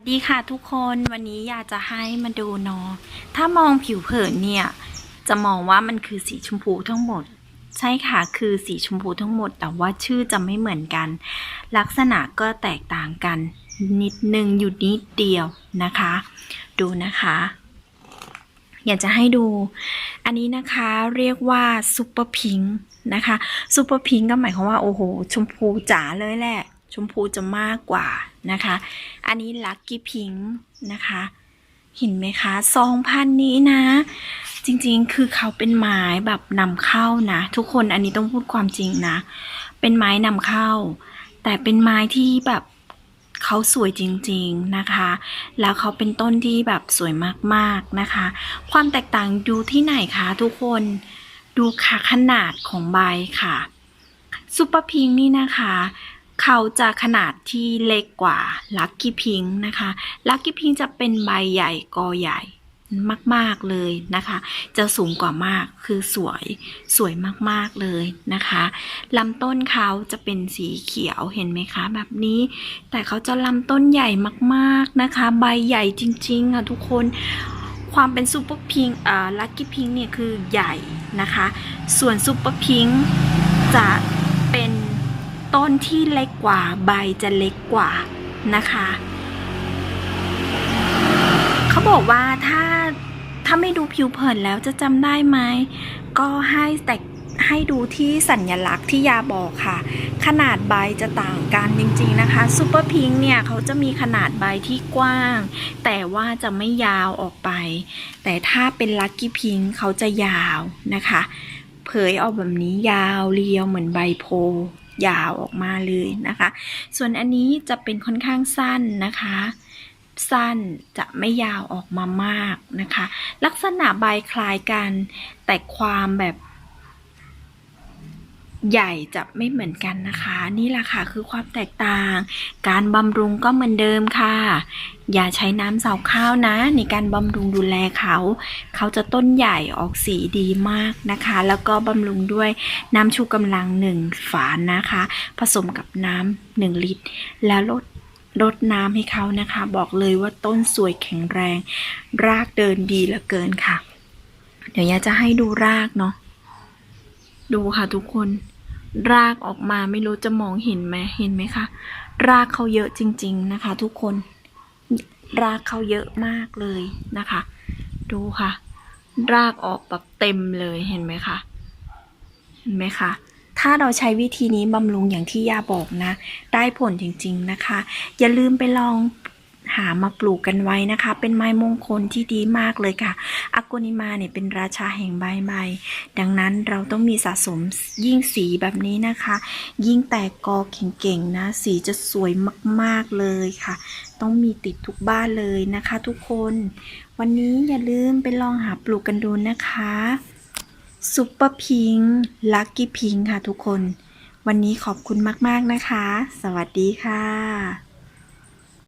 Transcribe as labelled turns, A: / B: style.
A: สวัสดีค่ะทุกคนวันนี้อยากจะให้มาดูเนาะถ้ามองผิวเผินเนี่ย จะมองว่ามันคือสีชมพูทั้งหมด ใช่ค่ะคือสีชมพูทั้งหมด แต่ว่าชื่อจะไม่เหมือนกัน ลักษณะก็แตกต่างกัน นิดนึงอยู่นิดเดียวนะคะ ดูนะคะ อยากจะให้ดู อันนี้นะคะเรียกว่าซูเปอร์พิงค์นะคะซูเปอร์พิงค์ก็หมายความว่าโอ้โห ชมพูจ๋าเลยแหละ ชมพูจะมากกว่านะคะ อันนี้ลัคกี้พิงค์นะคะ เห็นไหมคะซองพันนี้นะ จริงๆคือเขาเป็นไม้แบบนำเข้านะ ทุกคนอันนี้ต้องพูดความจริงนะ เป็นไม้นำเข้า แต่เป็นไม้ที่แบบเขาสวยจริงๆนะคะ แล้วเขาเป็นต้นที่แบบสวยมากๆนะคะ ความแตกต่างดูที่ไหนคะทุกคน ดูค่ะขนาดของใบค่ะซูเปอร์พิงนี่นะคะ เขาจะขนาดที่เล็กกว่าลัคกี้พิงนะคะลัคกี้พิงจะเป็นใบใหญ่กอใหญ่มาก ๆ เลยนะคะ จะสูงกว่ามากคือสวยสวยมาก ๆ เลยนะคะลำต้นเขาจะเป็นสีเขียวเห็นไหมคะ แบบนี้ แต่เขาจะลำต้นใหญ่มากๆนะคะ ใบใหญ่จริง ๆ ค่ะ ทุกคนความเป็นซูเปอร์พิงค์อ่าลัคกี้พิงค์เนี่ยคือใหญ่นะคะ ส่วนซูเปอร์พิงค์จะ ต้นที่เล็กกว่าใบจะเล็กกว่านะคะ เขาบอกว่าถ้าถ้าไม่ดูผิวเผินแล้วจะจำได้ไหม ก็ให้แต่ให้ดูที่สัญลักษณ์ที่ยาบอกค่ะ ขนาดใบจะต่างกันจริงๆนะคะซูเปอร์พิงค์เนี่ยเขาจะมีขนาดใบที่กว้าง แต่ว่าจะไม่ยาวออกไป แต่ถ้าเป็นลัคกี้พิงค์เขาจะยาวนะคะ เผยออกแบบนี้ยาวเรียวเหมือนใบโพ ยาวออกมาเลยนะคะ ส่วนอันนี้จะเป็นค่อนข้างสั้นนะคะ สั้นจะไม่ยาวออกมามากนะคะ ลักษณะใบคล้ายกันแต่ความแบบ ใหญ่จะไม่เหมือนกันนะคะ นี่แหละค่ะคือความแตกต่าง การบำรุงก็เหมือนเดิมค่ะ อย่าใช้น้ำเสาข้าวนะ ในการบำรุงดูแลเขา เขาจะต้นใหญ่ออกสีดีมากนะคะ แล้วก็บำรุงด้วยน้ำชูกำลังหนึ่งฝานนะคะ ผสมกับน้ำหนึ่งลิตร แล้วลดลดน้ำให้เขานะคะ บอกเลยว่าต้นสวยแข็งแรง รากเดินดีเหลือเกินค่ะ เดี๋ยวยาจะให้ดูรากเนาะ ดูค่ะทุกคน รากออกมาไม่รู้จะมองเห็นไหมเห็นไหมคะ รากเขาเยอะจริง ๆนะคะ ทุกคน รากเขาเยอะมากเลยนะคะ ดูค่ะ รากออกแบบเต็มเลยเห็นไหมคะ เห็นไหมคะถ้าเราใช้วิธีนี้บำรุงอย่างที่ยาบอกนะ ได้ผลจริง ๆนะคะ อย่าลืมไปลอง หามาปลูกกันไว้นะคะ เป็นไม้มงคลที่ดีมากเลยค่ะอากนิมาเนี่ยเป็นราชาแห่งใบไม้ดังนั้นเราต้องมีสะสมยิ่งสีแบบนี้นะคะ ยิ่งแตกกอเก่งๆนะ สีจะสวยมากๆเลยค่ะ ต้องมีติดทุกบ้านเลยนะคะ ทุกคน วันนี้อย่าลืมไปลองหาปลูกกันดูนะคะซุปเปอร์พิงค์ลัคกี้พิงค์ค่ะทุกคน วันนี้ขอบคุณมาก ๆ นะคะ สวัสดีค่ะ